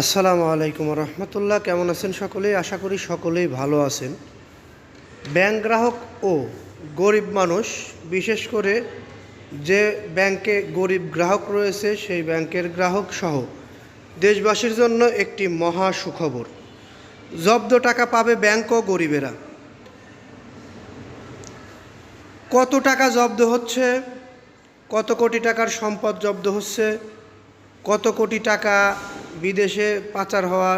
আসসালামু আলাইকুম রহমতুল্লাহ। কেমন আছেন সকলেই আশা করি সকলেই ভালো আছেন। ব্যাংক গ্রাহক ও গরিব মানুষ, বিশেষ করে যে ব্যাংকে গরিব গ্রাহক রয়েছে, সেই ব্যাংকের গ্রাহক সহ দেশবাসীর জন্য একটি মহা সুখবর। জব্দ টাকা পাবে ব্যাংক ও গরিবেরা। কত টাকা জব্দ হচ্ছে? কত কোটি টাকার সম্পদ জব্দ হচ্ছে? কত কোটি টাকা বিদেশে পাচার হওয়া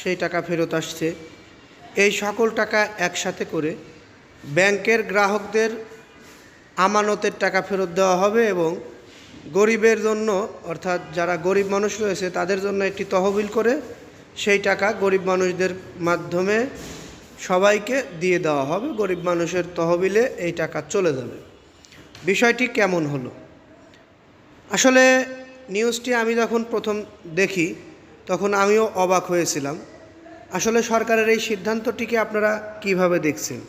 সেই টাকা ফেরত আসছে। এই সকল টাকা একসাথে করে ব্যাংকের গ্রাহকদের আমানতের টাকা ফেরত দেওয়া হবে এবং গরিবের জন্য, অর্থাৎ যারা গরিব মানুষ রয়েছে, তাদের জন্য একটি তহবিল করে সেই টাকা গরিব মানুষদের মাধ্যমে সবাইকে দিয়ে দেওয়া হবে। গরিব মানুষের তহবিলে এই টাকা চলে যাবে। বিষয়টি কেমন হলো? আসলে নিউজটি আমি যখন প্রথম দেখি তখন আমিও অবাক হয়েছিলাম। আসলে সরকারের এই সিদ্ধান্তটিকে আপনারা কীভাবে দেখছেন?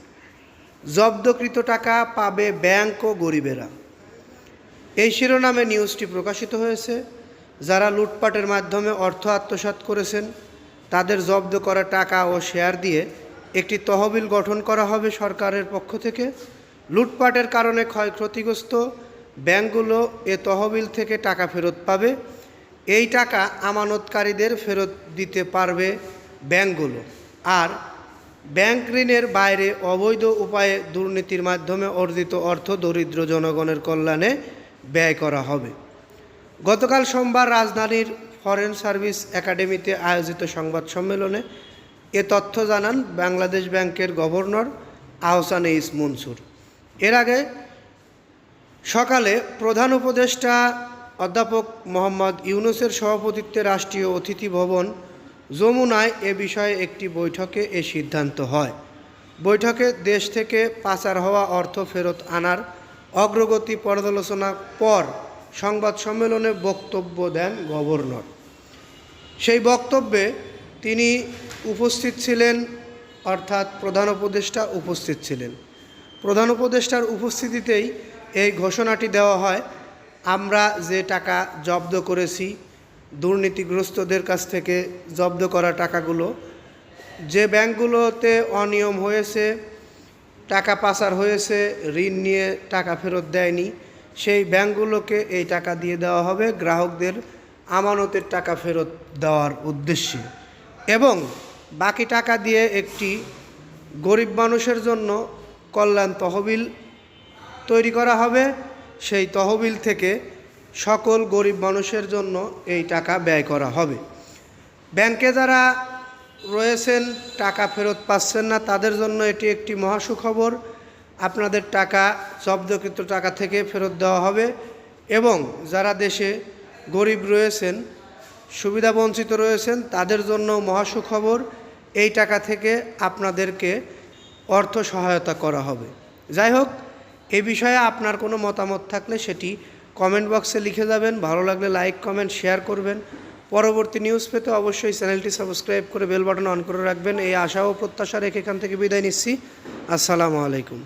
জব্দকৃত টাকা পাবে ব্যাংক ও গরিবেরা। এই শিরোনামে নিউজটি প্রকাশিত হয়েছে। যারা লুটপাটের মাধ্যমে অর্থ আত্মসাৎ করেছেন, তাদের জব্দ করা টাকা ও শেয়ার দিয়ে একটি তহবিল গঠন করা হবে সরকারের পক্ষ থেকে। লুটপাটের কারণে ক্ষয়ক্ষতিগ্রস্ত ব্যাংকগুলো এ তহবিল থেকে টাকা ফেরত পাবে। এই টাকা আমানতকারীদের ফেরত দিতে পারবে ব্যাংকগুলো। আর ব্যাংক ঋণের বাইরে অবৈধ উপায়ে দুর্নীতির মাধ্যমে অর্জিত অর্থ দরিদ্র জনগণের কল্যাণে ব্যয় করা হবে। গতকাল সোমবার রাজধানীর ফরেন সার্ভিস একাডেমিতে আয়োজিত সংবাদ সম্মেলনে এ তথ্য জানান বাংলাদেশ ব্যাংকের গভর্নর আহসান ইস মনসুর। এর আগে সকালে প্রধান উপদেষ্টা অধ্যাপক মোহাম্মদ ইউনুসের সভাপতিত্বে রাষ্ট্রীয় অতিথি ভবন যমুনায় এ বিষয়ে একটি বৈঠকে এ সিদ্ধান্ত হয়। বৈঠকে দেশ থেকে পাচার হওয়া অর্থ ফেরত আনার অগ্রগতি পর্যালোচনার পর সংবাদ সম্মেলনে বক্তব্য দেন গভর্নর। সেই বক্তব্যে তিনি উপস্থিত ছিলেন, অর্থাৎ প্রধান উপদেষ্টা উপস্থিত ছিলেন। প্রধান উপদেষ্টার উপস্থিতিতেই এই ঘোষণাটি দেওয়া হয় আমরা যে টাকা জব্দ করেছি, দুর্নীতিগ্রস্তদের কাছ থেকে জব্দ করা টাকাগুলো, যে ব্যাংকগুলোতে অনিয়ম হয়েছে, টাকা পাচার হয়েছে, ঋণ নিয়ে টাকা ফেরত দেয়নি, সেই ব্যাংকগুলোকে এই টাকা দিয়ে দেওয়া হবে গ্রাহকদের আমানতের টাকা ফেরত দেওয়ার উদ্দেশ্যে। এবং বাকি টাকা দিয়ে একটি গরিব মানুষের জন্য কল্যাণ তহবিল তৈরি করা হবে। সেই তহবিল থেকে সকল গরিব মানুষের জন্য এই টাকা ব্যয় করা হবে। ব্যাংকে যারা রয়েছেন, টাকা ফেরত পাচ্ছেন না, তাদের জন্য এটি একটি মহাসুখবর। আপনাদের টাকা, জব্দকৃত টাকা থেকে ফেরত দেওয়া হবে এবং যারা দেশে গরিব রয়েছেন সুবিধাবঞ্চিত রয়েছেন, তাদের জন্য মহাসুখবর, এই টাকা থেকে আপনাদেরকে অর্থ সহায়তা করা হবে। যাই হোক এ বিষয়ে আপনার কোনো মতামত থাকলে সেটি কমেন্ট বক্সে লিখে যাবেন। ভালো লাগলে লাইক কমেন্ট শেয়ার করবেন। পরবর্তী নিউজ পেতে অবশ্যই চ্যানেলটি সাবস্ক্রাইব করে বেল বাটন অন করে রাখবেন। এই আশা ও প্রত্যাশা রেখে এখান থেকে বিদায় নিচ্ছি। আসসালামু আলাইকুম।